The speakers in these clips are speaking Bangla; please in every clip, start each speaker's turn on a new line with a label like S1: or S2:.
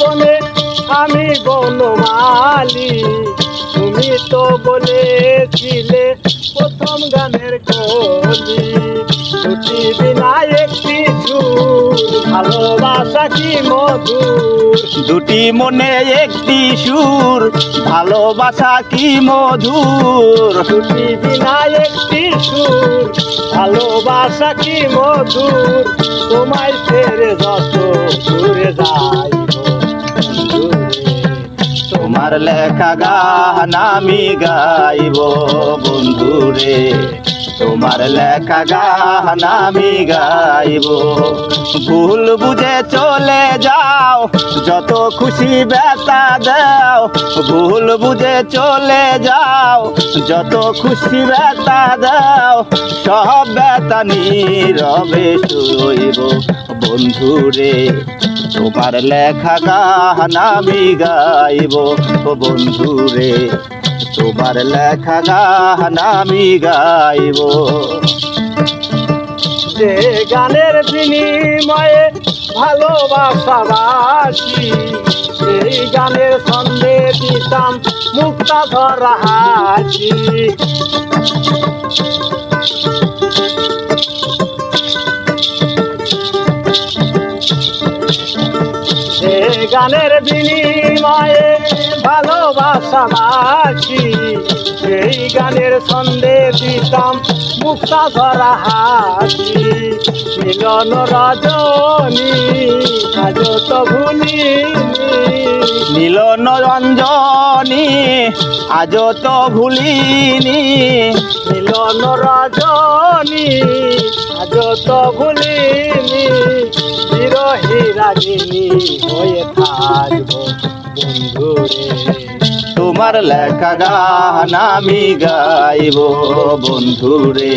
S1: বনে আমি বনমালি। তুমি তো বলেছিলে প্রথম গানের কলি। দুটি বিনা একটি সুর ভালোবাসা কি মধুর?
S2: দুটি মনে একটি সুর ভালোবাসা কি মধুর?
S1: দুটি বিনা একটি সুর ভালোবাসা কি মধুর? তোমায় ছেড়ে যত দূরে দূরে
S2: তোমার লেখা গান আমি গাইব বন্ধুরে তোমার লেখা গান আমি গাইব। ভুল বুঝে চলে যাও, যত খুশি ব্যথা দাও। ভুল বুঝে চলে যাও, যত খুশি ব্যথা দাও। সব ব্যথা নীরবে শৈব বন্ধুরে তোমার লেখা গান আমি গাইব। ও বন্ধু রে তোমার লেখা গান আমি গাইব।
S1: যে গানের বিনিময়ে ভালোবাসাবাসি সেই গানের ছন্দে দিতাম মুক্তা ধরা হাসি। গানের বিনিময়ে ভালোবাসাবাসি সেই গানের ছন্দে দিতাম মুক্তা ধরা হাসি। মিলন রজনী আজ তো ভুলিনি।
S2: মিলন রঞ্জনী আজ তো ভুলিনি।
S1: মিলন রজনী আজ তো ভুলিনি। রাগিনী হয়ে থাকব বন্ধুরে।
S2: তোমার লেখা গান আমি গাইব বন্ধুরে।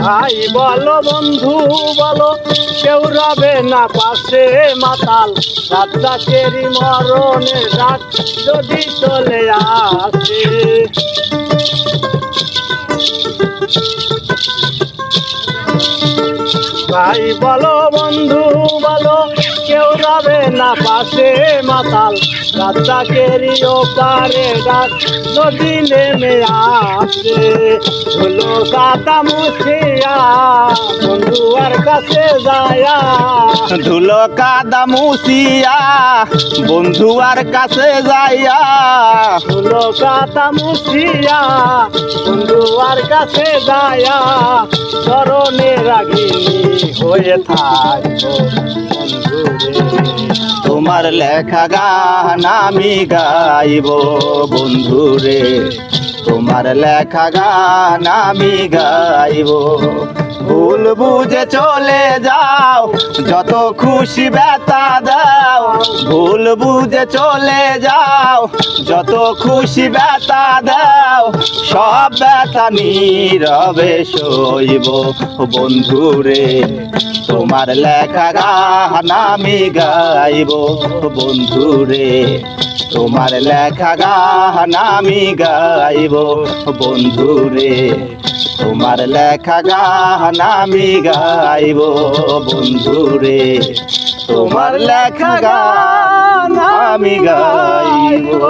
S1: ভাই বলো বন্ধু, বলো, কেউ রবে না পাশে মাতাল। রাত্রাকেরই মরণের রাত যদি চলে আসে। ভাই বলো বন্ধু না পাশে মাতাল রাত্রাকেরই ওপারে ডাক যদি নেমে আসে হলো কাটা মুছিয়া বন্ধুয়ার কাছে যায়া।
S2: ধুলো কাদা মুসিয়া বন্ধুয়ার কাছে যাইয়া
S1: হলো কাটা মুছিয়া বন্ধুয়ার কাছে যায়া। চরণে রাগিনী হয়ে থাকব বন্ধুরে।
S2: তোমার লেখা গান আমি গাইব, বন্ধুরে। তোমার লেখা গান আমি গাইব। ভুল বুঝে চলে যাও, যত খুশি ব্যথা দাও। ভুল বুঝে চলে যাও যত খুশি ব্যথা দাও, সব ব্যথা নীরবে শৈব বন্ধুরে, তোমার লেখা গান আমি গাইব। বন্ধুরে, তোমার লেখা গান আমি গাইব। বন্ধুরে, তোমার লেখা গান আমি গাইব। বন্ধুরে তোমার লেখা গান আমি গাইব।